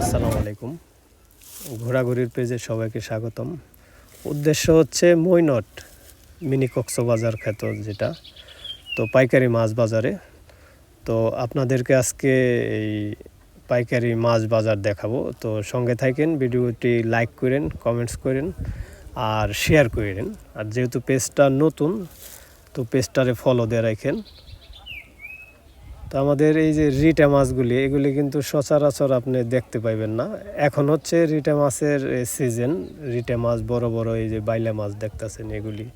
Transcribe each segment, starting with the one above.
আসসালামু আলাইকুম। ঘোরাঘুরির পেজে সবাইকে স্বাগতম। উদ্দেশ্য হচ্ছে মৈনট মিনি কক্সবাজার খ্যাত যেটা, তো পাইকারি মাছ বাজারে। তো আপনাদেরকে আজকে এই পাইকারি মাছ বাজার দেখাবো। তো সঙ্গে থাকেন, ভিডিওটি লাইক করেন, কমেন্টস করেন, আর শেয়ার করেন। আর যেহেতু পেজটা নতুন, তো পেজটারে ফলো দিয়ে রাখেন। তো আমাদের এই যে রিটা মাছগুলি, এগুলি কিন্তু সচরাচর আপনি দেখতে পাইবেন না। এখন হচ্ছে রিটা মাছের সিজন রিটা মাছ, বড় বড় এই যে বাইলা মাছ দেখতেছেন এগুলি।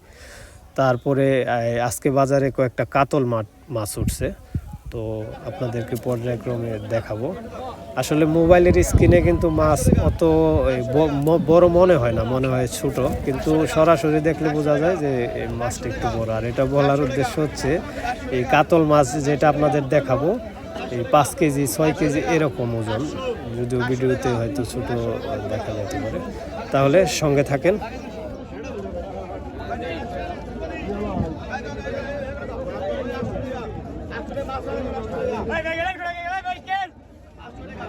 তারপরে আজকে বাজারে কয়েকটা কাতল মাছ উঠছে। তো আপনাদেরকে পর্যায়ক্রমে দেখাবো। আসলে মোবাইলের স্ক্রিনে কিন্তু মাছ অত বড় মনে হয় না মনে হয় ছোট কিন্তু সরাসরি দেখলে বোঝা যায় যে এই মাছটা একটু বড় আর এটা বলার উদ্দেশ্য হচ্ছে এই কাতল মাছ যেটা আপনাদের দেখাবো এই পাঁচ কেজি ছয় কেজি এরকম ওজন যদিও ভিডিওতে হয়তো ছোট দেখা যেতে পারে তাহলে সঙ্গে থাকেন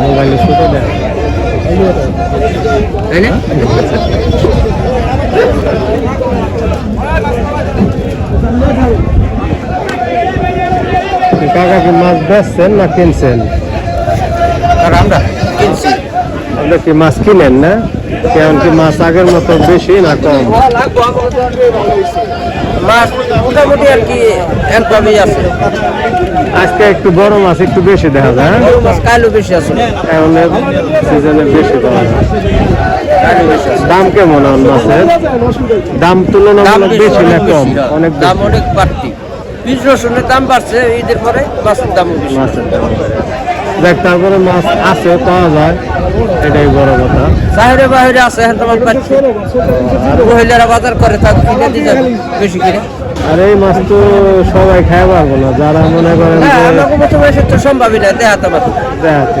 মোবাইলে ছোট দেখ কাকা কি মাছ বেচছেন না কিনছেন আর আমরা আপনি কি মাছ কিনেন না কেমন কি মাছ আগের মতো বেশি না কম মাছ মোটামুটি আর কি একভাবেই আছে আজকে একটু বড় মাছ একটু বেশি দেখা যায় হ্যাঁ? কাইলো বেশি আছে। সিজনে বেশি পাওয়া যায়। দাম কেমন আর মাছের দাম দাম তুলনামূলক বেশি না কম অনেক দাম অনেক বাড়তি। বীজ রসুনের দাম বাড়ছে ঈদের পরে মাছের বেশি। মাছের দাম। দেখ তারপরে মাছ আছে পাওয়া যায় এটাই বড় কথা। চাহিদা বাহিরে আছে এখন তোমার পাচ্ছি। মহিলারা বাজার করে তাকে কিনে দিয়ে যাবে বেশি কিনে। আর এই মাছ তো সবাই খাই পারব না যারা মনে করেন তো সম্ভবই না দেহাতে দেখা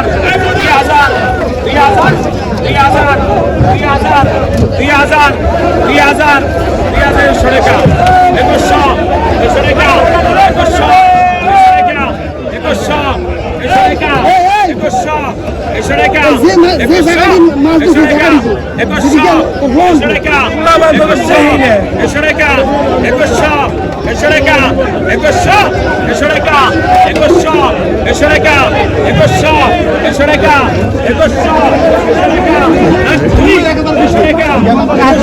হাজার দুই হাজার দুই হাজার দুই হাজার দুই হাজার দুই হাজার দুই হাজার দুই হাজার একুশশো টাকা একুশশো একুশশো টাকা একুশশো একুশশো একুশশো একুশশো টাকা একুশশো টাকা একুশশো একুশশো টাকা একুশশো টাকা একুশশো একুশশো টাকা একুশশো একুশশো টাকা একুশশো একুশশো টাকা একুশশো একশো টাকা একুশশো একশো টাকা পঞ্চাশ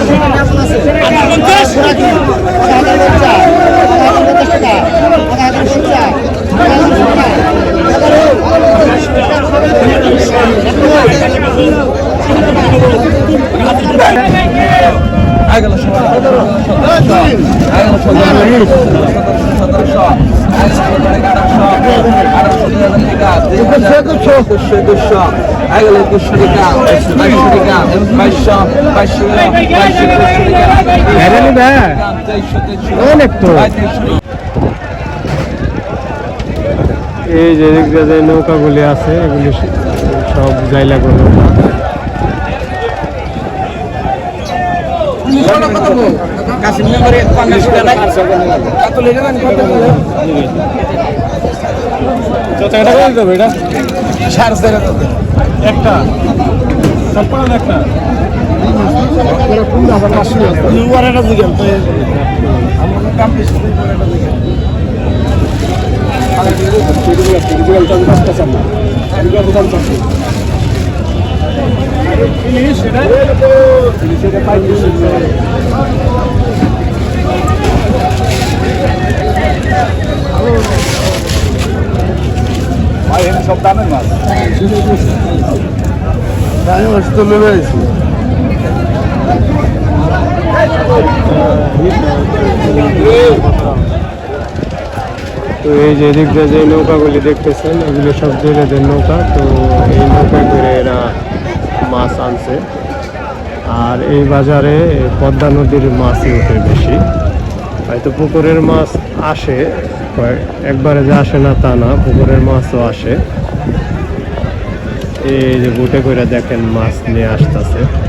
আঠারোশো দুই এই যে যে নৌকাগুলি আছে এগুলি সব জাইলা করে কাশ্মীরে পঞ্চাশ টাকা কত লেগে যান কত এটা করে দেবে এটা? সাড়ে চার একটা। সম্পূর্ণ একটা। সব দামের মাছ তো এই যে এদিক দিয়ে যে নৌকাগুলি দেখতেছেন, এগুলো সব জেলেদের নৌকা। তো এই নৌকা করে এরা মাছ আনছে। আর এই বাজারে পদ্মা নদীর মাছই ওঠে বেশি। হয়তো পুকুরের মাছ আসে কয়েক- একবারে যে আসে না তা না, পুকুরের মাছও আসে। এই যে বুটে করে দেখেন মাছ নিয়ে আসতেছে।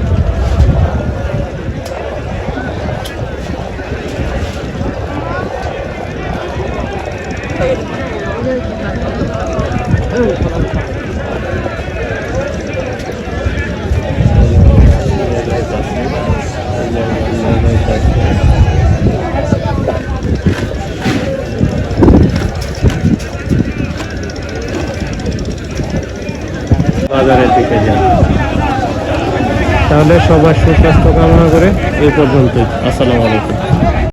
বাজারের দিকে যান। তাহলে সবার সুস্বাস্থ্য কামনা করে এই পর্যন্তই। আসসালামু আলাইকুম।